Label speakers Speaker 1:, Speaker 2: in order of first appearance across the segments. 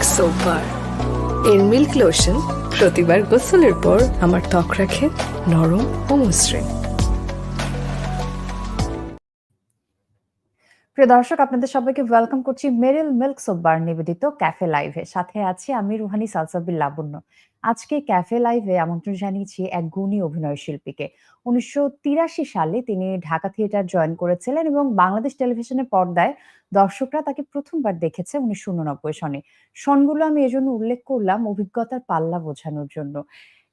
Speaker 1: Milk soap এর milk lotion প্রতিবার গোসলের পর আমার ত্বক রাখে নরম ও মসৃণ।
Speaker 2: প্রিয় দর্শক, আপনাদের সবাইকে ওয়েলকাম করছি মেরিল মিল্ক সোপ বার নিবেদিত ক্যাফে লাইভে সাথে আছি আমি রুহানি সালসাবিল লাবণ্য। আজকে ক্যাফে লাইভে আমন্ত্রণ জানিয়েছি এক গুণী অভিনয় শিল্পীকে। উনিশশো তিরাশি সালে তিনি ঢাকা থিয়েটার জয়েন করেছিলেন এবং বাংলাদেশ টেলিভিশনের পর্দায় দর্শকরা তাকে প্রথমবার দেখেছে উনিশশো উননব্বই সনে। সনগুলো আমি এজন্য উল্লেখ করলাম অভিজ্ঞতার পাল্লা বোঝানোর জন্য।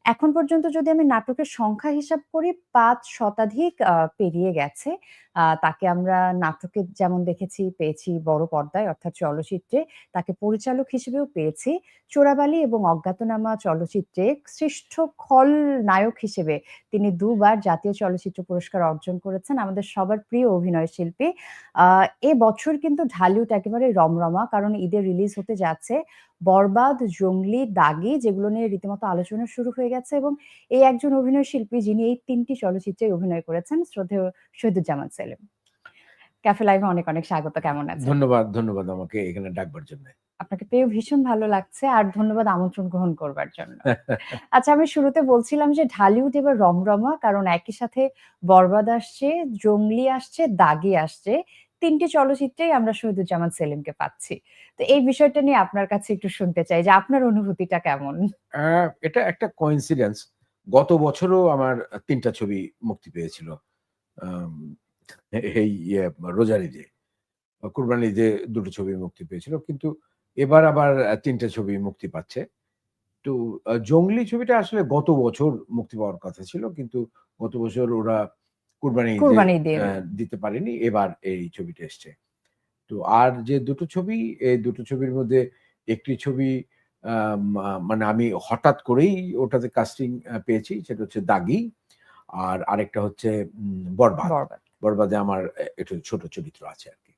Speaker 2: এখন পর্যন্ত যদি আমি নাটকের সংখ্যা হিসাব করি, পাঁচ শতাধিক পেরিয়ে গেছে। তাকে আমরা নাটকে যেমন দেখেছি, পেয়েছি বড় পর্দায়, অর্থাৎ চলচ্চিত্রে। তাকে পরিচালক হিসেবেও পেয়েছি। চোরাবালি এবং অজ্ঞাতনামা চলচ্চিত্রে শ্রেষ্ঠ খল নায়ক হিসেবে তিনি দুবার জাতীয় চলচ্চিত্র পুরস্কার অর্জন করেছেন আমাদের সবার প্রিয় অভিনয় শিল্পী। আহ এ বছর কিন্তু ঢালিউড একেবারে রমরমা, কারণ ঈদে রিলিজ হতে যাচ্ছে। বরবাদ জঙ্গলি দাগি যেগুলো নিয়ে রীতিমতো আলোচনা শুরু হয়ে গেছে এবং এই একজন অভিনয় শিল্পী যিনি এই তিনটি চলচ্চিত্রে অভিনয় করেছেন শ্রদ্ধেয় শহীদুজ্জামান সেলিম। ক্যাফে লাইভে অনেক অনেক স্বাগত কেমন আছেন?
Speaker 3: ধন্যবাদ ধন্যবাদ আমাকে এখানে ডাকবার জন্য।
Speaker 2: আপনাকে পেয়ে ভীষণ ভালো লাগছে আর ধন্যবাদ আমন্ত্রণ গ্রহণ করবার জন্য। আচ্ছা আমি শুরুতে বলছিলাম যে ঢালিউড এবার রমরমা কারণ একই সাথে বরবাদ আসছে জঙ্গলি আসছে দাগি আসছে। তিনটি চলচ্চিত্রেই আমরা শহীদুজ্জামান সেলিমকে পাচ্ছি। তো এই বিষয়টা নিয়ে আপনার কাছে একটু শুনতে চাই যে আপনার অনুভূতিটা কেমন?
Speaker 3: এটা একটা কোইন্সিডেন্স গত বছরও আমার তিনটা ছবি মুক্তি পেয়েছিল। এই ইয়ে, রোজার ঈদে। কুরবানি ঈদে দুটো ছবি মুক্তি পেয়েছিল কিন্তু এবার আবার তিনটা ছবি মুক্তি পাচ্ছে। তো জঙ্গলি ছবিটা আসলে গত বছর মুক্তি পাওয়ার কথা ছিল কিন্তু গত বছর ওরা কুরবানি দিতে পারেনি এবার এই ছবিটা এসছে। তো আর যে দুটো ছবি এই দুটো ছবির মধ্যে একটি ছবি মানে আমি হঠাৎ করেই ওটাতে কাস্টিং পেয়েছি সেটা হচ্ছে দাগি আর আরেকটা হচ্ছে বরবাদ।
Speaker 2: বরবাদ।
Speaker 3: আমার একটু ছোট চরিত্র আছে আর কি।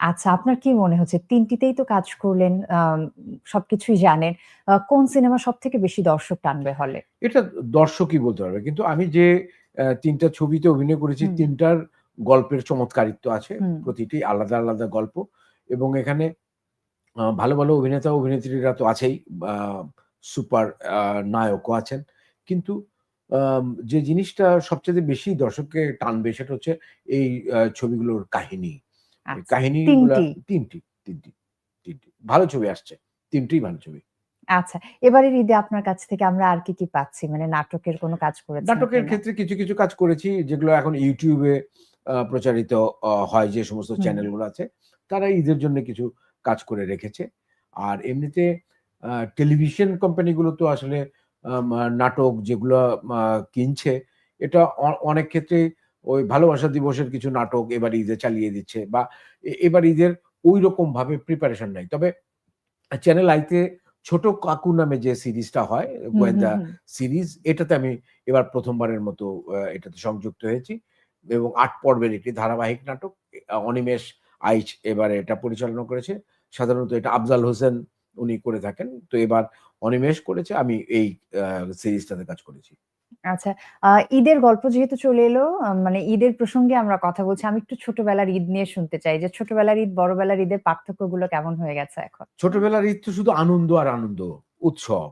Speaker 2: আচ্ছা আপনার কি মনে হচ্ছে তিনটিতেই তো কাজ করলেন সবকিছুই জানেন কোন সিনেমা সব থেকে বেশি দর্শক টানবে হলে?
Speaker 3: এটা দর্শকই বলতে পারবে কিন্তু আমি যে তিনটা ছবিতে অভিনয় করেছি তিনটার গল্পের চমৎকারিত্ব আছে প্রতিটি আলাদা আলাদা গল্প এবং এখানে ভালো ভালো অভিনেতা অভিনেত্রীরা তো আছেই সুপার নায়কও আছেন। কিন্তু যে জিনিসটা সবচেয়ে বেশি দর্শককে টানবে সেটা হচ্ছে এই ছবিগুলোর কাহিনী।
Speaker 2: আচ্ছা,
Speaker 3: কাহিনী
Speaker 2: তিনটি।
Speaker 3: তিনটি তিনটি ভালো ছবি আসছে তিনটি ভালো ছবি।
Speaker 2: আচ্ছা এবারের ঈদে আপনার কাছ থেকে আমরা আর কি কি পাচ্ছি? মানে নাটকের কোনো কাজ করেছেন
Speaker 3: নাটকের ক্ষেত্রে কিছু কিছু কাজ করেছি যেগুলো এখন ইউটিউবে প্রচারিত হয় যে সমস্ত চ্যানেলগুলো আছে তারা ঈদের জন্য কিছু কাজ করে রেখেছে। আর এমনিতে টেলিভিশন কোম্পানিগুলো তো আসলে নাটক যেগুলো কিনছে এটা অনেক ক্ষেত্রে ওই ভালোবাসা দিবসের কিছু নাটক এবার ঈদে চালিয়ে দিচ্ছে বা এবার ঈদের ওই রকম ভাবে প্রিপারেশন নাই। তবে চ্যানেল আইতে ছোট কাকু নামে যে সিরিজটা হয় গোয়েন্দা সিরিজ এটাতে আমি এবার প্রথমবারের মতো এটাতে সংযুক্ত হয়েছি। এবং আট পর্বের একটি ধারাবাহিক নাটক অনিমেষ আইচ এবারে এটা পরিচালনা করেছে। সাধারণত এটা আফজাল হোসেন উনি করে থাকেন। তো এবার অনিমেষ করেছে আমি এই সিরিজটাতে কাজ করেছি।
Speaker 2: আচ্ছা আহ, ঈদের গল্প যেহেতু চলে এলো আহ, মানে ঈদের প্রসঙ্গে আমরা কথা বলছি আমি একটু ছোটবেলার ঈদ নিয়ে শুনতে চাই যে ছোটবেলার ঈদ বড়বেলার ঈদের পার্থক্যগুলো কেমন হয়ে গেছে এখন?
Speaker 3: ছোটবেলার ঈদ তো শুধু আনন্দ আর আনন্দ উৎসব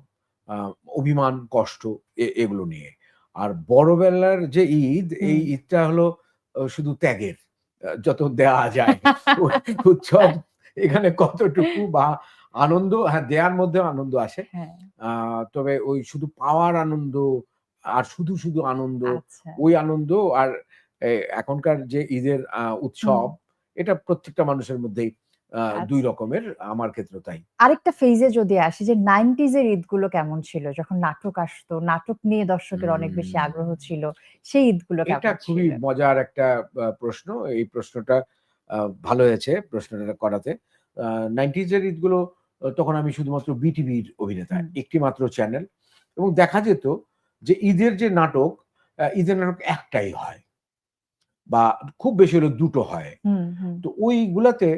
Speaker 3: আহ, অভিমান কষ্ট এ- এগুলো নিয়ে। আর বড়বেলার যে ঈদ এই
Speaker 2: হুম।
Speaker 3: ঈদটা হলো আহ, শুধু ত্যাগের আহ, যত দেয়া যায় উ- উৎসব এখানে কতটুকু বা আনন্দ হ্যাঁ দেয়ার মধ্যে আনন্দ আসে।
Speaker 2: হ্যাঁ।
Speaker 3: আহ, তবে ওই শুধু পাওয়ার আনন্দ আর শুধু শুধু আনন্দ
Speaker 2: আচ্ছা।
Speaker 3: ওই আনন্দ আর এখনকার যে ঈদের উৎসব এটা প্রত্যেকটা মানুষের মধ্যেই
Speaker 2: আচ্ছা।
Speaker 3: দুই রকমের আমার ক্ষেত্রে তাই।
Speaker 2: আরেকটা ফেজে যদি আসি যে নাইনটিজ এর ঈদগুলো কেমন ছিল? যখন নাটক আসতো নাটক নিয়ে দর্শকের অনেক বেশি আগ্রহ ছিল সেই ঈদগুলো
Speaker 3: এটা খুবই মজার একটা প্রশ্ন। এই প্রশ্নটা আহ, ভালো হয়েছে প্রশ্নটা করাতে। নাইনটিজ এর ঈদগুলো তখন আমি শুধুমাত্র বিটিভির অভিনেতা। একটি মাত্র চ্যানেল এবং দেখা যেত যে ঈদের যে নাটক ঈদের নাটক একটাই হয় বা খুব বেশি হলে দুটো হয়। তো ওইগুলাতে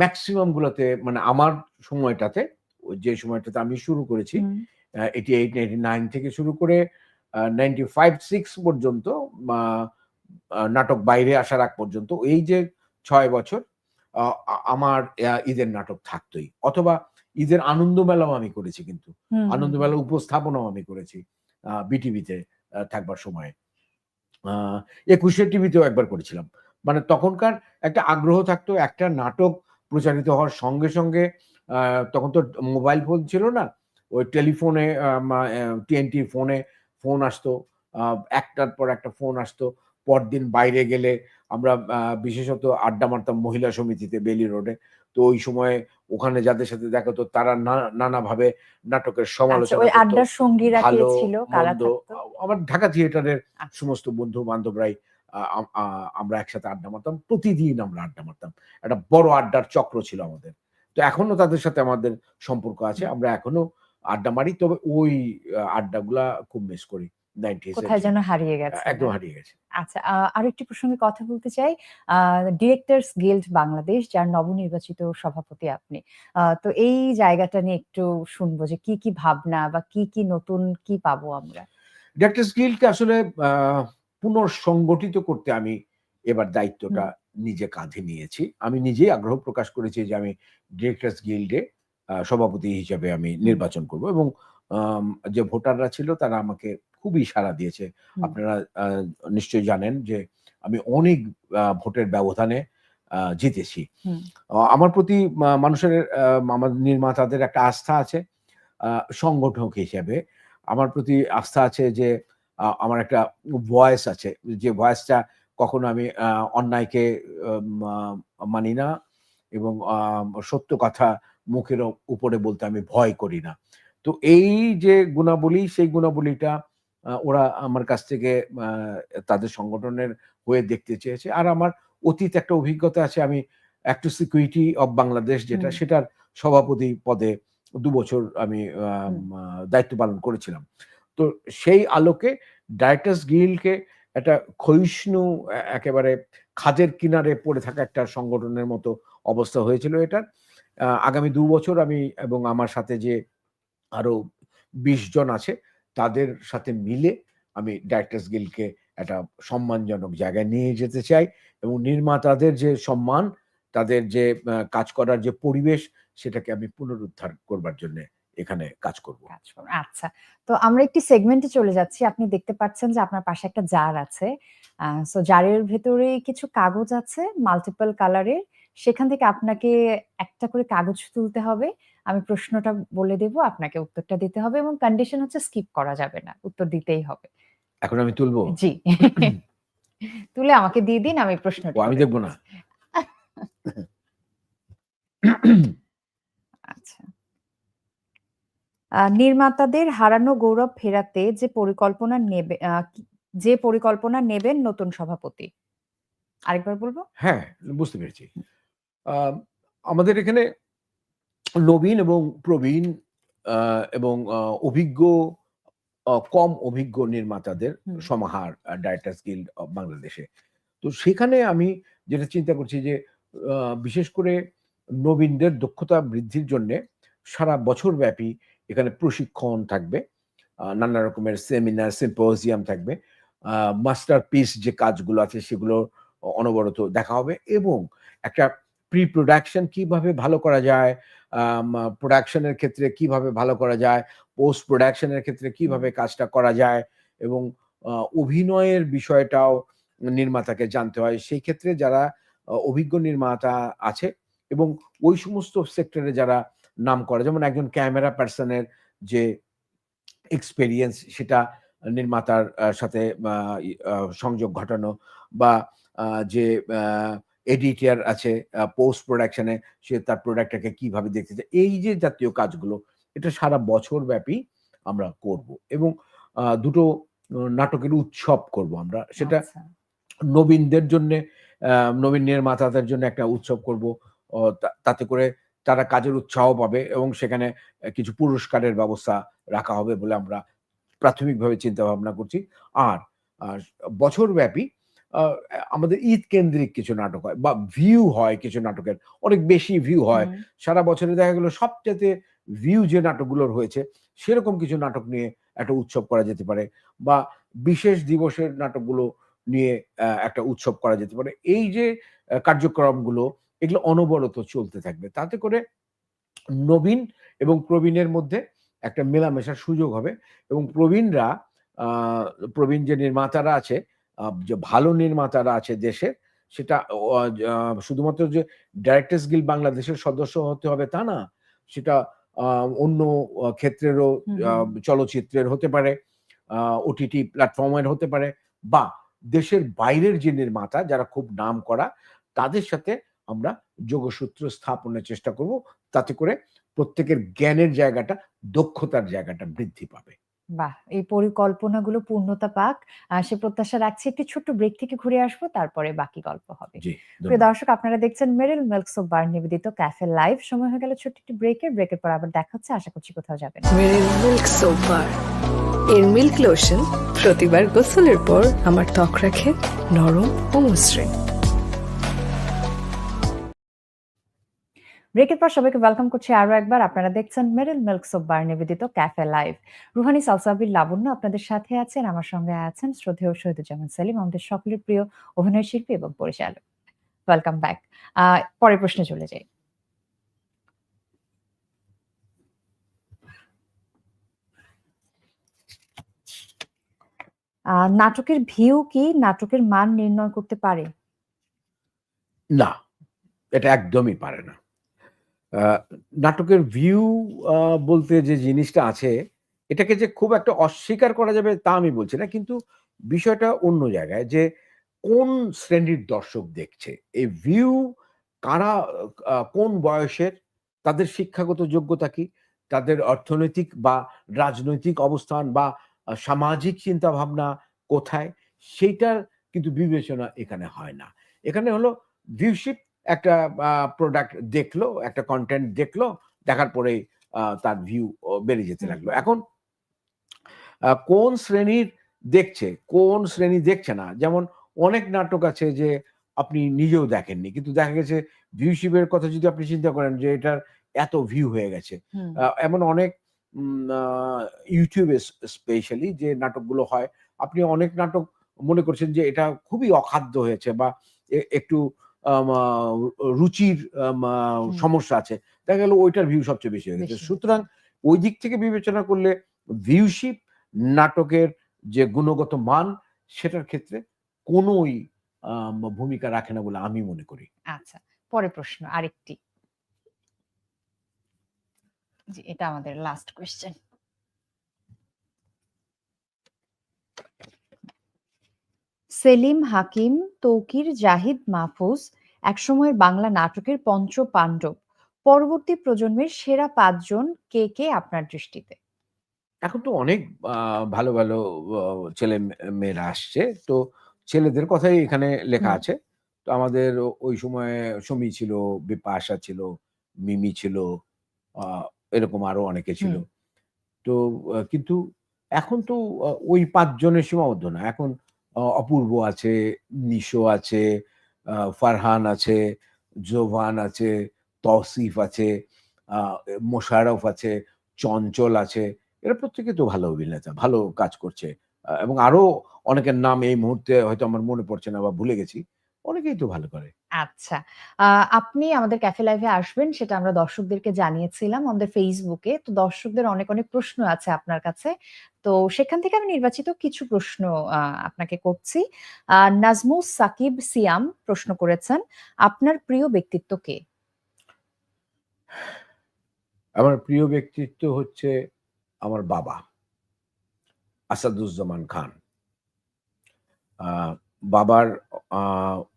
Speaker 3: ম্যাক্সিমাম গুলাতে মানে আমার সময়টাতে যে সময়টাতে আমি শুরু করেছি এটি এইট নাইনটি নাইন থেকে শুরু করে নাইনটি ফাইভ সিক্স পর্যন্ত নাটক বাইরে আসার আগ পর্যন্ত এই যে ছয় বছর আমার ঈদের নাটক থাকতোই। অথবা ঈদের আনন্দ মেলাও আমি করেছি কিন্তু। আনন্দ মেলা উপস্থাপনাও আমি করেছি। বিটিভিতে থাকবার সময়ে। একুশে টিভিতেও একবার করেছিলাম। মানে তখনকার একটা আগ্রহ থাকতো, একটা নাটক প্রচারিত হওয়ার সঙ্গে সঙ্গে তখন তো মোবাইল ফোন ছিল না, ওই টেলিফোনে টিএনটি ফোনে ফোন আসতো একটার পর একটা ফোন আসতো, পরদিন বাইরে গেলে আমরা বিশেষত আড্ডা মারতাম মহিলা সমিতিতে বেলি রোডে তো ওই সময় ওখানে যাদের সাথে দেখা হতো তারা নানাভাবে নাটকের
Speaker 2: আচ্ছা
Speaker 3: সমালোচনা
Speaker 2: আড্ডার সঙ্গীরা কে ছিল কারা
Speaker 3: আমার ঢাকা থিয়েটারের
Speaker 2: আচ্ছা।
Speaker 3: সমস্ত বন্ধু বান্ধবরাই আমরা একসাথে আড্ডা মারতাম। প্রতিদিন আমরা আড্ডা মারতাম। একটা বড় আড্ডার চক্র ছিল আমাদের। তো এখনও তাদের সাথে আমাদের সম্পর্ক আছে আমরা এখনও আড্ডা মারি। তবে ওই আড্ডাগুলা খুব মিস করি।
Speaker 2: কোথায় যেন হারিয়ে গেছে।
Speaker 3: একদম হারিয়ে গেছে।
Speaker 2: আচ্ছা আরও একটি প্রসঙ্গে কথা বলতে চাই। ডিরেক্টরস গিল্ড বাংলাদেশ যার নবনির্বাচিত সভাপতি আপনি। তো এই জায়গাটা নিয়ে একটু শুনব যে কি কি ভাবনা বা কি কি নতুন কি পাবো আমরা।
Speaker 3: ডাক্তার স্কিলকে আসলে পুনর্সংগঠিত করতে আমি এবার দায়িত্বটা নিজে কাঁধে নিয়েছি। আমি নিজেই আগ্রহ প্রকাশ করেছি যে আমি ডিরেক্টরস গিল্ডে সভাপতি হিসেবে আমি নির্বাচন করব এবং যে ভোটাররা ছিল তারা আমাকে খুবই সাড়া দিয়েছে। আপনারা নিশ্চয়ই জানেন যে আমি অনেক ভোটের ব্যবধানে জিতেছি। আমার প্রতি মানুষের আমার নির্মাতাদের একটা আস্থা আছে সংগঠক হিসেবে। আমার প্রতি আস্থা আছে যে আমার একটা ভয়েস আছে যে ভয়েসটা কখনো আমি অন্যায়কে মানি না এবং সত্য কথা মুখের উপরে বলতে আমি ভয় করি না। তো এই যে গুণাবলী সেই গুণাবলীটা ওরা আমার কাছ থেকে তাদের সংগঠনের হয়ে দেখতে চেয়েছে। আর আমার অতীত একটা অভিজ্ঞতা আছে আমি একটু সিকিউরিটি অফ বাংলাদেশ যেটা সেটার সভাপতি পদে দু বছর আমি দায়িত্ব পালন করেছিলাম। তো সেই আলোকে ডাইটাস গিলকে একটা ক্ষয়িষ্ণু একেবারে খাদের কিনারে পড়ে থাকা একটা সংগঠনের মতো অবস্থা হয়েছিল এটার। আগামী দু বছর আমি এবং আমার সাথে যে আরও বিশ জন আছে তাদের সাথে মিলে আমি ডাইরেক্টার্স গিলকে একটা সম্মানজনক জায়গায় নিয়ে যেতে চাই এবং নির্মাতাদের যে সম্মান, তাদের যে কাজ করার যে পরিবেশ, সেটাকে আমি পুনরুদ্ধার করবার জন্য এখানে কাজ করব।
Speaker 2: আচ্ছা। তো আমরা একটি সেগমেন্টে চলে যাচ্ছি। আপনি দেখতে পাচ্ছেন যে আপনার পাশে একটা জার আছে। সো জারের ভেতরে কিছু কাগজ আছে মাল্টিপল কালারের সেখান থেকে আপনাকে একটা করে কাগজ তুলতে হবে। আমি প্রশ্নটা বলে দেব আপনাকে উত্তরটা দিতে হবে এবং কন্ডিশন হচ্ছে স্কিপ করা যাবে না উত্তর দিতেই হবে।
Speaker 3: এখন আমি তুলবো?
Speaker 2: জি। তুলে আমাকে দিয়ে দিন আমি প্রশ্নটা
Speaker 3: আমি দেখব না।
Speaker 2: আচ্ছা। নির্মাতাদের হারানো গৌরব ফেরাতে যে পরিকল্পনা নেবে যে পরিকল্পনা নেবেন নতুন সভাপতি। আরেকবার বলব?
Speaker 3: হ্যাঁ বুঝতে পেরেছি। আমাদের এখানে নবীন এবং প্রবীণ এবং অভিজ্ঞ কম অভিজ্ঞ নির্মাতাদের সমাহার ডাইরেক্টার্স গিল্ড বাংলাদেশে তো সেখানে আমি যেটা চিন্তা করছি যে বিশেষ করে নবীনদের দক্ষতা বৃদ্ধির জন্যে সারা বছর ব্যাপী এখানে প্রশিক্ষণ থাকবে। নানা রকমের সেমিনার সিম্পোজিয়াম থাকবে। মাস্টার পিস যে কাজগুলো আছে সেগুলো অনবরত দেখা হবে এবং একটা প্রি প্রোডাকশন কীভাবে ভালো করা যায় প্রোডাকশনের ক্ষেত্রে কীভাবে ভালো করা যায় পোস্ট প্রোডাকশনের ক্ষেত্রে কীভাবে কাজটা করা যায় এবং অভিনয়ের বিষয়টাও নির্মাতাকে জানতে হয়। সেই ক্ষেত্রে যারা অভিজ্ঞ নির্মাতা আছে এবং ওই সমস্ত সেক্টরে যারা নাম করে, যেমন একজন ক্যামেরা পার্সনের যে এক্সপেরিয়েন্স সেটা নির্মাতার সাথে সংযোগ ঘটানো বা যে এডিটার আছে পোস্ট প্রোডাকশনে সে তার প্রোডাক্টটাকে কীভাবে দেখতে চায় এই যে জাতীয় কাজগুলো এটা সারা বছর ব্যাপী আমরা করব এবং দুটো নাটকের উৎসব করব আমরা। সেটা
Speaker 2: আচ্ছা,
Speaker 3: নবীনদের জন্য নবীন নির্মাতাদের জন্য একটা উৎসব করব তাতে করে তারা কাজের উৎসাহ পাবে এবং সেখানে কিছু পুরস্কারের ব্যবস্থা রাখা হবে বলে আমরা প্রাথমিকভাবে চিন্তা ভাবনা করছি। আর বছরব্যাপী আমাদের ঈদ কেন্দ্রিক কিছু নাটক হয় বা ভিউ হয় কিছু নাটকের। অনেক বেশি ভিউ হয়। সারা বছরে দেখা গেল সবচেয়ে ভিউ যে নাটকগুলোর হয়েছে সেরকম কিছু নাটক নিয়ে একটা উৎসব করা যেতে পারে বা বিশেষ দিবসের নাটকগুলো নিয়ে একটা উৎসব করা যেতে পারে। এই যে কার্যক্রমগুলো এগুলো অনবরত চলতে থাকবে। তাতে করে নবীন এবং প্রবীণের মধ্যে একটা মেলামেশার সুযোগ হবে এবং প্রবীণরা প্রবীণ যে নির্মাতারা আছে যে ভালো নির্মাতারা আছে দেশে সেটা শুধুমাত্র যে ডাইরেক্টর্স গিল বাংলাদেশের সদস্য হতে হবে তা না সেটা অন্য ক্ষেত্রেরও চলচ্চিত্রের হতে পারে ওটিটি প্ল্যাটফর্মের হতে পারে বা দেশের বাইরের যে নির্মাতা যারা খুব নাম করা তাদের সাথে আমরা যোগসূত্র স্থাপনের চেষ্টা করব তাতে করে প্রত্যেকের জ্ঞানের জায়গাটা দক্ষতার জায়গাটা বৃদ্ধি পাবে
Speaker 2: বাহ! এই পরিকল্পনাগুলো পূর্ণতা পাক। সে প্রত্যাশা রাখছি। একটি ছোট্ট ব্রেক থেকে ঘুরে আসব, তারপরে বাকি গল্প হবে। প্রিয় দর্শক আপনারা দেখছেন মেরিল মিল্কস অফ বার নিবেদিত ক্যাফে লাইভ। সময় হয়ে গেল ছোট্ট একটি ব্রেকের। ব্রেকের পর আবার দেখা হচ্ছে। আশা করছি কোথাও যাবেন না।
Speaker 1: মেরিল মিল্ক সোপ বার এর মিল্ক লোশন প্রতিবার গোসলের পর আমার ত্বক রাখে নরম ও মসৃণ
Speaker 2: ব্রেকের পর সবাইকে ওয়েলকাম করছি আরও একবার। আপনারা দেখছেন মেরিল মিল্কস অফ বার নিবেদিত ক্যাফে লাইভ রুহানি সালসাবির লাবণ্য আপনাদের সাথে আছেন, আমার সঙ্গে আছেন শ্রদ্ধেয় শহীদুজ্জামান সেলিম, আমাদের সকলের প্রিয় অভিনয় শিল্পী এবং পরিচালক। ওয়েলকাম ব্যাক পরের প্রশ্নে চলে যাই। নাটকের ভিউ কি? নাটকের মান নির্ণয় করতে পারে?
Speaker 3: না, এটা একদমই পারে না। নাটকের ভিউ বলতে যে জিনিসটা আছে, এটাকে যে খুব একটা অস্বীকার করা যাবে তা আমি বলছি না, কিন্তু বিষয়টা অন্য জায়গায় যে কোন শ্রেণির দর্শক দেখছে, এই ভিউ কারা কোন বয়সের, তাদের শিক্ষাগত যোগ্যতা কি, তাদের অর্থনৈতিক বা রাজনৈতিক অবস্থান বা সামাজিক চিন্তা ভাবনা কোথায়, সেইটার কিন্তু বিবেচনা এখানে হয় না। এখানে হলো ভিউশিপ একটা প্রোডাক্ট দেখল একটা কন্টেন্ট দেখল দেখার পরে তার ভিউ বেড়ে যেতে লাগল। এখন কোন শ্রেণির দেখছে কোন শ্রেণি দেখছে না যেমন অনেক নাটক আছে যে আপনি নিজেও দেখেননি কিন্তু দেখা গেছে ভিউশিপের কথা যদি আপনি চিন্তা করেন যে এটার এত ভিউ হয়ে গেছে। আহ, এমন অনেক ইউটিউবে স্পেশালি যে নাটকগুলো হয় আপনি অনেক নাটক মনে করছেন যে এটা খুবই অখাদ্য হয়েছে বা একটু আহ, রুচির। সমস্যা আছে। দেখা গেল ওইটার ভিউ সবচেয়ে বেশি হয়ে গেছে। সুতরাং ওই দিক থেকে বিবেচনা করলে ভিউশিপ নাটকের যে গুণগত মান সেটার ক্ষেত্রে কোনোই ভূমিকা রাখে না বলে আমি মনে করি।
Speaker 2: আচ্ছা পরে প্রশ্ন আরেকটি। জি এটা আমাদের লাস্ট কোয়েশ্চেন সেলিম হাকিম তৌকির জাহিদ মাহফুজ একসময়ের বাংলা নাটকের পঞ্চ পাণ্ডব। পরবর্তী প্রজন্মের সেরা পাঁচজন কে কে আপনার দৃষ্টিতে?
Speaker 3: এখন তো অনেক ভালো ভালো ছেলে মেয়েরা আসছে। তো ছেলেদের কথাই এখানে লেখা আছে। তো আমাদের ওই সময়ে সমী ছিল বিপাশা ছিল মিমি ছিল আহ, এরকম আরও অনেকে ছিল। তো কিন্তু এখন তো ওই পাঁচজনের সীমাবদ্ধ না। এখন অপূর্ব আছে, নিশো আছে ফারহান আছে, জোভান আছে তসিফ আছে মোশারফ আছে, চঞ্চল আছে, এরা প্রত্যেকে তো ভালো অভিনেতা, ভালো কাজ করছে। এবং আরও অনেকের নাম এই মুহূর্তে হয়তো আমার মনে পড়ছে না বা ভুলে গেছি। অনেকেই তো ভালো করে।
Speaker 2: আচ্ছা। আপনি আমাদের ক্যাফে লাইভে আসবেন সেটা আমরা দর্শকদেরকে জানিয়েছিলাম আমাদের ফেসবুকে তো দর্শকদের অনেক অনেক প্রশ্ন আছে আপনার কাছে। তো সেখান থেকে আমি নির্বাচিত কিছু প্রশ্ন আপনাকে করছি। আহ, নাজমুস সাকিব সিয়াম প্রশ্ন করেছেন আপনার প্রিয় ব্যক্তিত্ব কে?
Speaker 3: আমার প্রিয় ব্যক্তিত্ব হচ্ছে আমার বাবা আসাদুজ্জামান খান। আহ, বাবার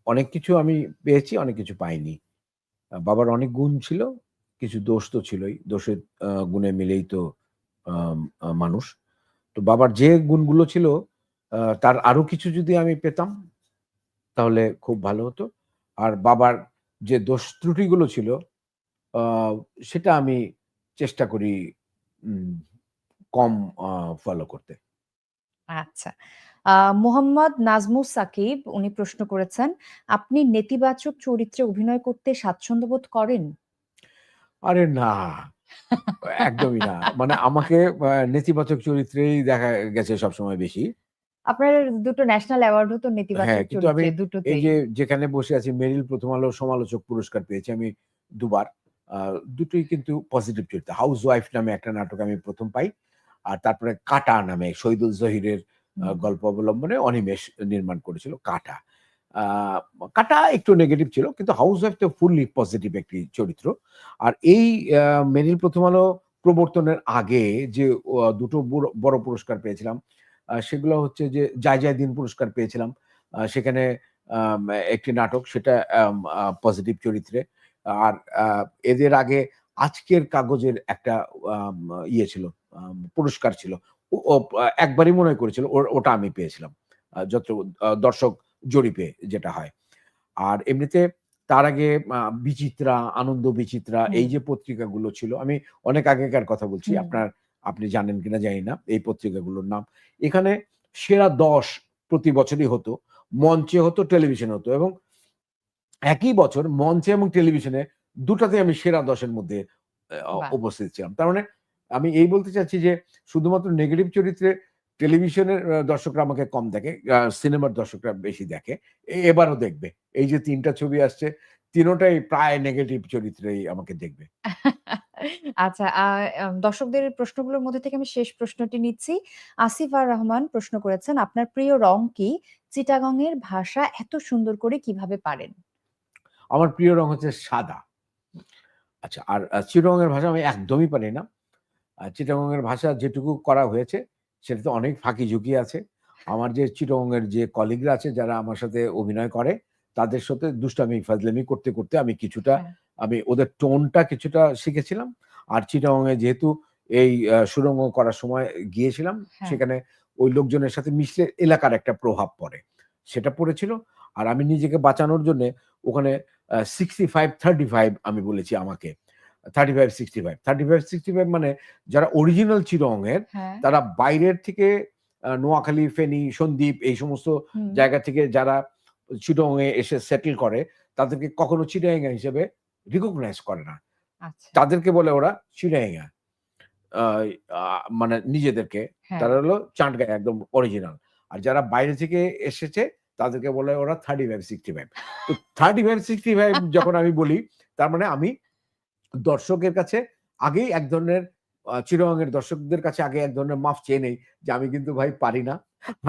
Speaker 3: অনেক কিছু আমি পেয়েছি, অনেক কিছু পাইনি। বাবার অনেক গুণ ছিল, কিছু দোষ তো ছিলই, দোষের গুণে মিলেই তো মানুষ। তো বাবার যে গুণগুলো ছিল তার আরও কিছু যদি আমি পেতাম, তাহলে খুব ভালো হতো। আর বাবার যে দোষ ত্রুটিগুলো ছিল সেটা আমি চেষ্টা করি কম ফলো করতে।
Speaker 2: আচ্ছা। মোহাম্মদ নাজমুস সাকিব উনি প্রশ্ন করেছেন আপনি নেতিবাচক চরিত্রে অভিনয় করতে স্বাচ্ছন্দ্য বোধ করেন?
Speaker 3: আরে না একদমই না। মানে আমাকে নেতিবাচক চরিত্রেই দেখা গেছে সবসময় বেশি।
Speaker 2: আপনার দুটো ন্যাশনাল অ্যাওয়ার্ডও তো নেতিবাচক
Speaker 3: হ্যাঁ, কিন্তু আমি
Speaker 2: চরিত্রে
Speaker 3: এই যে যেখানে বসে আছি মেরিল প্রথম আলো সমালোচক পুরস্কার পেয়েছি আমি দুবার। দুটোই কিন্তু পজিটিভ চরিত্র। হাউস ওয়াইফ নামে একটা নাটক আমি প্রথম পাই আর তারপরে কাটা নামে শহীদুল জহিরের। গল্প অবলম্বনে অনিমেষ নির্মাণ করেছিল কাটা। কাটা একটু নেগেটিভ ছিল কিন্তু হাউস ওয়াইফ তো ফুললি পজিটিভ একটি চরিত্র। আর এই মেরিল প্রথম আলো প্রবর্তনের আগে যে দুটো বড়- পুরস্কার পেয়েছিলাম সেগুলো হচ্ছে যে যায় যায় দিন পুরস্কার পেয়েছিলাম। সেখানে একটি নাটক সেটা পজিটিভ চরিত্রে। আর এদের আগে আজকের কাগজের একটা ইয়ে ছিল পুরস্কার ছিল একবারই মনে করেছিল ওটা আমি পেয়েছিলাম যত দর্শক জরিপে যেটা হয়। আর এমনিতে তার আগে বিচিত্রা আনন্দ বিচিত্রা এই যে পত্রিকাগুলো ছিল আমি অনেক আগেকার কথা বলছি আপনার আপনি জানেন কিনা জানি না এই পত্রিকাগুলোর নাম। এখানে সেরা দশ প্রতি বছরই হতো মঞ্চে হতো টেলিভিশনে হতো এবং একই বছর মঞ্চে এবং টেলিভিশনে দুটাতে আমি সেরা দশের মধ্যে উপস্থিত ছিলাম। তার মানে আমি এই বলতে চাচ্ছি যে শুধুমাত্র নেগেটিভ চরিত্রে টেলিভিশনের দর্শকরা আমাকে কম দেখে সিনেমার দর্শকরা বেশি দেখে। এবারও দেখবে। এই যে তিনটা ছবি আসছে তিনোটাই প্রায় নেগেটিভ চরিত্রেই আমাকে দেখবে।
Speaker 2: আচ্ছা দর্শকদের প্রশ্নগুলোর মধ্যে থেকে আমি শেষ প্রশ্নটি নিচ্ছি। আসিফ আর রহমান প্রশ্ন করেছেন আপনার প্রিয় রং কি? চিটাগং এর ভাষা এত সুন্দর করে কীভাবে পারেন?
Speaker 3: আমার প্রিয় রং হচ্ছে সাদা। আচ্ছা আর আহ, চিরঙের ভাষা আমি একদমই পারি না। চিটাগংয়ের ভাষা যেটুকু করা হয়েছে সেটাতে অনেক ফাঁকি ঝুঁকি আছে। আমার যে চিটগংয়ের যে কলিগরা আছে যারা আমার সাথে অভিনয় করে তাদের সাথে দুষ্টামি ফাজলামি করতে করতে আমি কিছুটা
Speaker 2: হ্যাঁ।
Speaker 3: আমি ওদের টোনটা কিছুটা শিখেছিলাম। আর চিটাগংয়ে যেহেতু এই সুরঙ্গ করার সময় গিয়েছিলাম
Speaker 2: হ্যাঁ।
Speaker 3: সেখানে ওই লোকজনের সাথে মিশলে এলাকার একটা প্রভাব পড়ে। সেটা পড়েছিল। আর আমি নিজেকে বাঁচানোর জন্য ওখানে সিক্সটি ফাইভ থার্টি ফাইভ আমি বলেছি আমাকে। Thirty five sixty five thirty five sixty five মানে যারা অরিজিনাল চিরঙের
Speaker 2: হ্যাঁ।
Speaker 3: তারা বাইরের থেকে নোয়াখালী ফেনী সন্দ্বীপ এই সমস্ত জায়গা থেকে যারা চিটংয়ে এসে সেটেল করে তাদেরকে কখনো চিটাঙ্গা হিসেবে রিকগনাইজ করে না।
Speaker 2: আচ্ছা।
Speaker 3: তাদেরকে বলে ওরা চিটাঙ্গা মানে নিজেদেরকে।
Speaker 2: হ্যাঁ।
Speaker 3: তারা হলো চাঁটগায় একদম অরিজিনাল আর যারা বাইরে থেকে এসেছে তাদেরকে বলে ওরা থার্টি ফাইভ সিক্সটি ফাইভ তো থার্টি ফাইভ সিক্সটি ফাইভ যখন আমি বলি তার মানে আমি দর্শকের কাছে আগেই এক ধরনের আহ, চিরঙের দর্শকদের কাছে আগে এক ধরনের মাফ চেয়ে নেই যে আমি কিন্তু ভাই পারি না।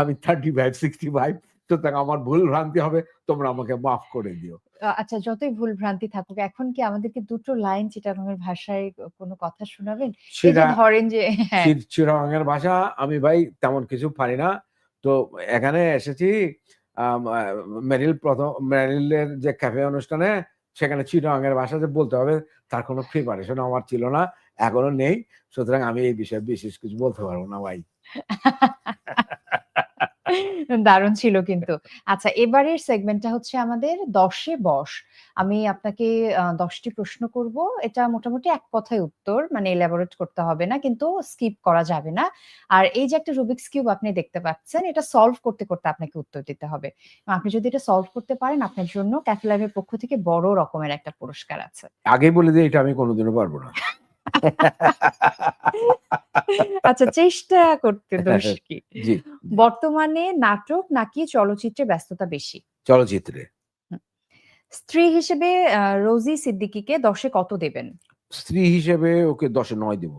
Speaker 3: আমি থার্টি ফাইভ সিক্সটি ফাইভ সুতরাং আমার ভুল ভ্রান্তি হবে তোমরা আমাকে মাফ করে দিও।
Speaker 2: আচ্ছা যতই ভুল ভ্রান্তি থাকুক এখন কি আমাদেরকে দুটো লাইন চিটাগং এর ভাষায় কোনো কথা শোনাবেন?
Speaker 3: সেটা
Speaker 2: ধরেন যে হ্যাঁ।
Speaker 3: চিরঙের ভাষা আমি ভাই তেমন কিছু পারি না। তো এখানে এসেছি মেরিল প্রথম মেরিলের যে ক্যাফে অনুষ্ঠানে সেখানে চিরঙের ভাষা যে বলতে হবে তার কোনো প্রিপারেশন আমার ছিল না, এখনও নেই। সুতরাং আমি এই বিষয়ে বিশেষ কিছু বলতে পারব না, ভাই।
Speaker 2: দারুণ ছিল কিন্তু। আচ্ছা এবারের সেগমেন্টটা হচ্ছে আমাদের দশে বস। আমি আপনাকে দশটি প্রশ্ন করব। এটা মোটামুটি এক কথায় উত্তর মানে এলাবোরেট করতে হবে না কিন্তু স্কিপ করা যাবে না। আর এই যে একটা রুবিক্স কিউব আপনি দেখতে পাচ্ছেন এটা সলভ করতে করতে আপনাকে উত্তর দিতে হবে। আপনি যদি এটা সলভ করতে পারেন আপনার জন্য ক্যাফে লাইভের পক্ষ থেকে বড় রকমের একটা পুরস্কার আছে।
Speaker 3: আগে বলে দিই এটা আমি কোনোদিনও পারব না।
Speaker 2: আচ্ছা চেষ্টা করতে দোষ কি? বর্তমানে নাটক নাকি চলচ্চিত্রে ব্যস্ততা বেশি?
Speaker 3: চলচ্চিত্রে।
Speaker 2: স্ত্রী হিসেবে রোজি সিদ্দিকীকে দশে কত দেবেন?
Speaker 3: স্ত্রী হিসেবে ওকে দশে নয় দেব।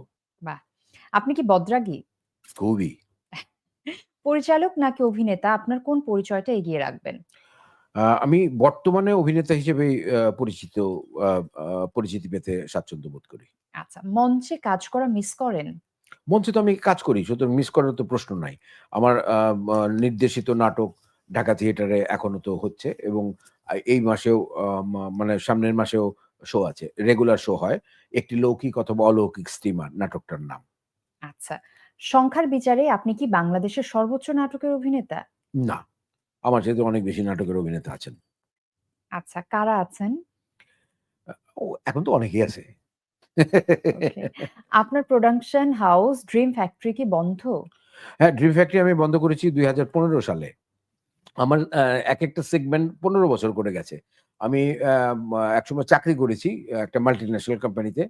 Speaker 2: আপনি কি বদ্রাগী?
Speaker 3: খুবই।
Speaker 2: পরিচালক নাকি অভিনেতা? আপনার কোন পরিচয়টা এগিয়ে রাখবেন?
Speaker 3: আমি বর্তমানে অভিনেতা হিসেবে পরিচিত পরিচিতি পেতে স্বাচ্ছন্দ্য বোধ করি।
Speaker 2: আচ্ছা মঞ্চে কাজ করা মিস করেন?
Speaker 3: মঞ্চে তো আমি কাজ করি সুতরাং মিস করার তো প্রশ্ন নাই। আমার নির্দেশিত নাটক ঢাকা থিয়েটারে এখনও তো হচ্ছে এবং এই মাসেও মা- মানে সামনের মাসেও শো আছে রেগুলার শো হয়। একটি লৌকিক অথবা অলৌকিক স্টিমার নাটকটার নাম।
Speaker 2: আচ্ছা সংখ্যার বিচারে আপনি কি বাংলাদেশের সর্বোচ্চ নাটকের অভিনেতা?
Speaker 3: না। আমার সাথে অনেক বেশি নাটকের অভিনেতা আছেন।
Speaker 2: আচ্ছা কারা আছেন?
Speaker 3: ও এখন তো অনেকেই আছে।
Speaker 2: আপনার প্রোডাকশন হাউস ড্রিম ফ্যাক্টরি কি বন্ধ?
Speaker 3: হ্যাঁ ড্রিম ফ্যাক্টরি আমি বন্ধ করেছি দুই হাজার পনেরো সালে। আমার এক একটা সেগমেন্ট পনেরো বছর করে গেছে। আমি ম- একসময় চাকরি করেছি একটা মাল্টি ন্যাশনাল কোম্পানিতে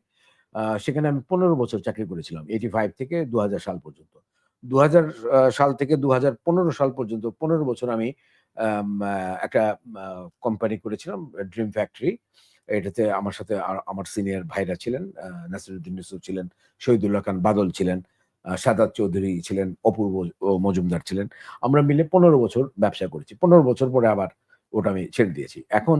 Speaker 3: সেখানে আমি পনেরো বছর চাকরি করেছিলাম এইটি ফাইভ থেকে দু হাজার সাল পর্যন্ত। দু হাজার সাল থেকে দু হাজার পনেরো সাল পর্যন্ত পনেরো বছর আমি একটা কোম্পানি করেছিলাম ড্রিম ফ্যাক্টরি এটাতে আমার সাথে আমার সিনিয়র ভাইরা ছিলেন নাসিরুদ্দিন ইউসুফ ছিলেন, শহীদুল্লাহ খান বাদল ছিলেন, সাদাত চৌধুরী ছিলেন, অপূর্ব মজুমদার ছিলেন। আমরা মিলে ১৫ বছর ব্যবসা করেছি। ১৫ বছর পরে আবার ওটা আমি ছেড়ে দিয়েছি। এখন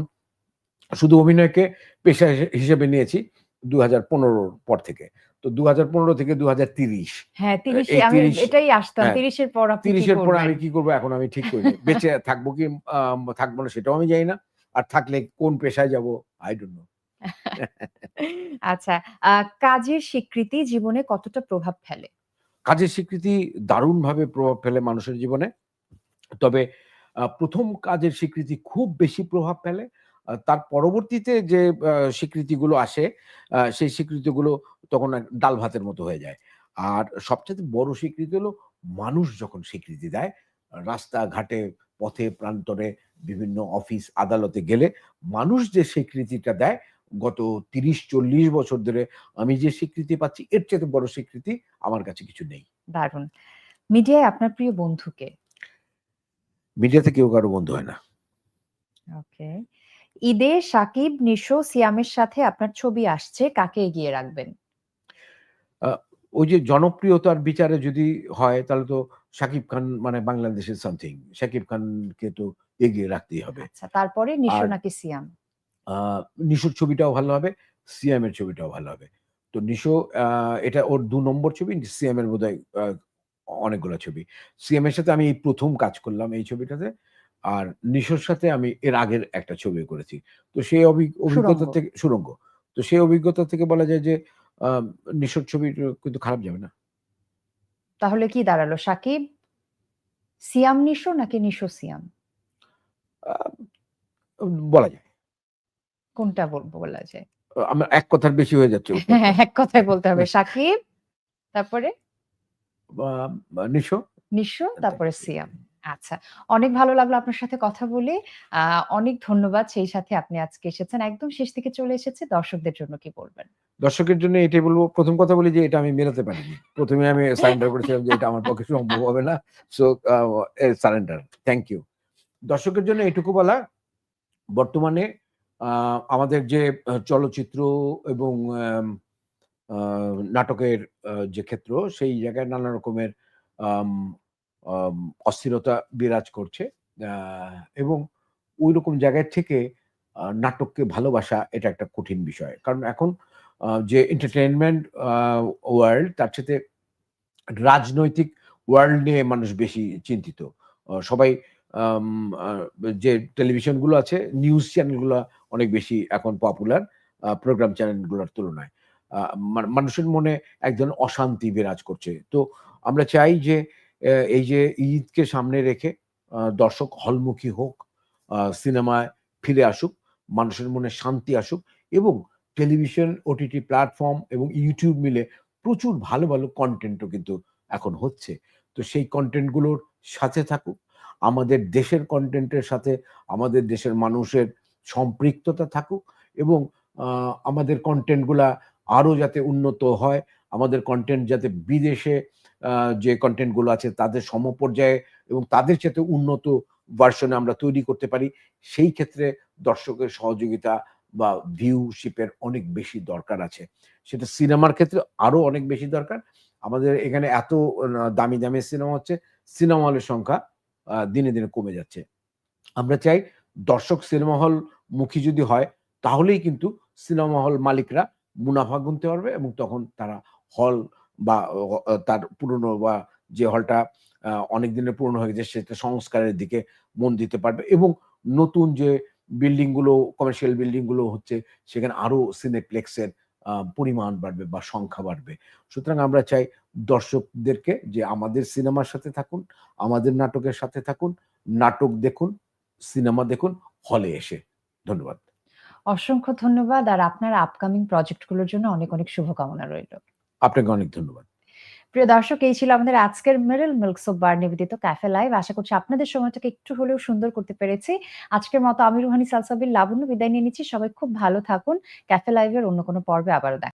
Speaker 3: শুধু অভিনয়কে পেশা হিসে হিসেবে নিয়েছি ২০১৫ র পর থেকে। তো ২০১৫ থেকে ২০৩০
Speaker 2: হ্যাঁ, ৩০
Speaker 3: এই
Speaker 2: আমি
Speaker 3: ৩০
Speaker 2: এটাই আসতাম।
Speaker 3: হ্যাঁ,
Speaker 2: ৩০ এর পর আপনি কি
Speaker 3: ৩০ এর পরে? আমি কি করব এখন আমি ঠিক করিনি। বেঁচে থাকব কি থাকব না সেটাও আমি জানি না। আর থাকলে কোন পেশায় যাব I don't know.
Speaker 2: আচ্ছা, কাজের স্বীকৃতি জীবনে কতটা প্রভাব ফেলে?
Speaker 3: কাজের স্বীকৃতি দারুণভাবে প্রভাব ফেলে মানুষের জীবনে। তবে ১ম কাজের স্বীকৃতি খুব বেশি প্রভাব ফেলে। তার পরবর্তীতে যে স্বীকৃতিগুলো আসে, সেই স্বীকৃতিগুলো তখন ডাল ভাতের মতো হয়ে যায়। আর সবচেয়ে বড় স্বীকৃতি হলো মানুষ যখন স্বীকৃতি দেয়, রাস্তাঘাটে, পথে প্রান্তরে, বিভিন্ন অফিস আদালতে গেলে মানুষ যে স্বীকৃতিটা দেয়, গত ৩০-৪০ বছর ধরে আমি যে স্বীকৃতি পাচ্ছি এর চেয়ে বড় স্বীকৃতি আমার কাছে কিছু নেই।
Speaker 2: দারুণ। মিডিয়ায় আপনার প্রিয় বন্ধুকে
Speaker 3: মিডিয়াতে কেউ কারও বন্ধু হয় না।
Speaker 2: ওকে। ঈদে সাকিব, নিশো, সিয়ামের সাথে আপনার ছবি আসছে, কাকে এগিয়ে রাখবেন?
Speaker 3: ওই যে জনপ্রিয়তার বিচারে যদি হয় তাহলে তো শাকিব খান মানে বাংলাদেশের সামথিং। শাকিব খানকে তো এগিয়ে রাখতেই হবে।
Speaker 2: আচ্ছা, তারপরে নিশো নাকি সিয়াম?
Speaker 3: নিশোর ছবিটাও ভালো হবে, সিয়ামের ছবিটাও ভালো হবে। তো নিশো এটা ওর দু নম্বর ছবি, সিয়ামের বোধহয় অনেকগুলা ছবি। সিয়ামের সাথে আমি এই ১ম কাজ করলাম এই ছবিটাতে। আর নিশোর সাথে আমি এর আগের একটা ছবি করেছি। তো সেই অভিজ্ঞতা থেকে সুরঙ্গ তো সেই অভিজ্ঞতা থেকে বলা যায় যে নিশোর ছবি কিন্তু খারাপ যাবে না।
Speaker 2: তাহলে কি দাঁড়াল? সাকিব, সিয়াম নিশো নাকি নিশো সিয়াম?
Speaker 3: বলা যায়।
Speaker 2: কোনটা বল বলা যায়?
Speaker 3: আমার এক কথার বেশি হয়ে যাচ্ছে
Speaker 2: হ্যাঁ, এক কথায় বলতে হবে। সাকিব, তারপরে?
Speaker 3: নিশো।
Speaker 2: নিশো, তারপরে সিয়াম। আচ্ছা। অনেক ভালো লাগল আপনার সাথে কথা বলে। আ অনেক ধন্যবাদ সেই সাথে আপনি আজকে এসেছেন। একদম শেষ থেকে চলে এসেছে দর্শকদের জন্য কি বলবেন?
Speaker 3: দর্শকের জন্য এটাই বলব প্রথম কথা বলি যে এটা আমি মেলাতে পারিনি। প্রথমে আমি সারেন্ডার করেছিলাম যে এটা আমার পক্ষে সম্ভব হবে না। So surrender. Thank you. দর্শকের জন্য এটুকু বলা, বর্তমানে আমাদের যে চলচ্চিত্র এবং নাটকের যে ক্ষেত্র সেই জায়গায় নানা রকমের অস্থিরতা বিরাজ করছে। এবং ঐরকম জায়গায় থেকে নাটককে ভালোবাসা এটা একটা কঠিন বিষয়। কারণ এখন যে এন্টারটেনমেন্ট ওয়ার্ল্ড তার সাথে রাজনৈতিক ওয়ার্ল্ড নিয়ে মানুষ বেশি চিন্তিত। সবাই যে টেলিভিশনগুলো আছে, নিউজ চ্যানেলগুলো অনেক বেশি এখন পপুলার প্রোগ্রাম চ্যানেলগুলোর তুলনায়। মানুষের মনে এক ধরনের অশান্তি বিরাজ করছে। তো আমরা চাই যে এই যে ঈদকে সামনে রেখে দর্শক হলমুখী হোক, সিনেমায় ফিরে আসুক, মানুষের মনে শান্তি আসুক এবং টেলিভিশন, ওটিটি প্ল্যাটফর্ম এবং ইউটিউব মিলে প্রচুর ভালো, ভালো কন্টেন্টও কিন্তু এখন হচ্ছে। তো সেই কনটেন্টগুলোর সাথে থাকুক। আমাদের দেশের কনটেন্টের সাথে আমাদের দেশের মানুষের সম্পৃক্ততা থাকুক এবং আমাদের কন্টেন্টগুলা আরও যাতে উন্নত হয়, আমাদের কন্টেন্ট যাতে বিদেশে যে কনটেন্টগুলো আছে তাদের সমপর্যায়ে এবং তাদের চাইতে উন্নত ভার্সনে আমরা তৈরি করতে পারি। সেই ক্ষেত্রে দর্শকের সহযোগিতা বা ভিউশিপ এর অনেক বেশি দরকার আছে। সেটা সিনেমার ক্ষেত্রে আরও অনেক বেশি দরকার। আমাদের এখানে এত দামি, দামি সিনেমা হচ্ছে, সিনেমা হলের সংখ্যা দিনে, দিনে কমে যাচ্ছে। আমরা চাই দর্শক সিনেমা হল মুখী যদি হয় তাহলেই কিন্তু সিনেমা হল মালিকরা মুনাফা গুনতে পারবে এবং তখন তারা হল বা তার পুরনো বা যে হলটা অনেক দিনের পুরনো হয়ে গেছে সেটা সংস্কারের দিকে মন দিতে পারবে এবং নতুন যে বিল্ডিংগুলো কমার্শিয়াল বিল্ডিংগুলো হচ্ছে সেখানে আরও সিনেপ্লেক্সের পরিমাণ বাড়বে বা সংখ্যা বাড়বে। সুতরাং আমরা চাই দর্শকদেরকে যে আমাদের সিনেমার সাথে থাকুন, আমাদের নাটকের সাথে থাকুন, নাটক দেখুন, সিনেমা দেখুন হলে এসে। ধন্যবাদ।
Speaker 2: অসংখ্য ধন্যবাদ। আর আপনার আপকামিং প্রজেক্টগুলোর জন্য অনেক, অনেক শুভকামনা রইল।
Speaker 3: আপনাকে অনেক ধন্যবাদ।
Speaker 2: প্রিয় দর্শক, এই ছিল আমাদের আজকের মেরেল মিল্ক সোপ বার নিবেদিত ক্যাফে লাইভ। আশা করছি আপনাদের সময়টাকে একটু হলেও সুন্দর করতে পেরেছি। আজকের মতো আমি রুহানি সালসাবির লাবণ্য বিদায় নিয়ে নিচ্ছি। সবাই খুব ভালো থাকুন। ক্যাফে লাইভের অন্য কোনো পর্বে আবারও দেখা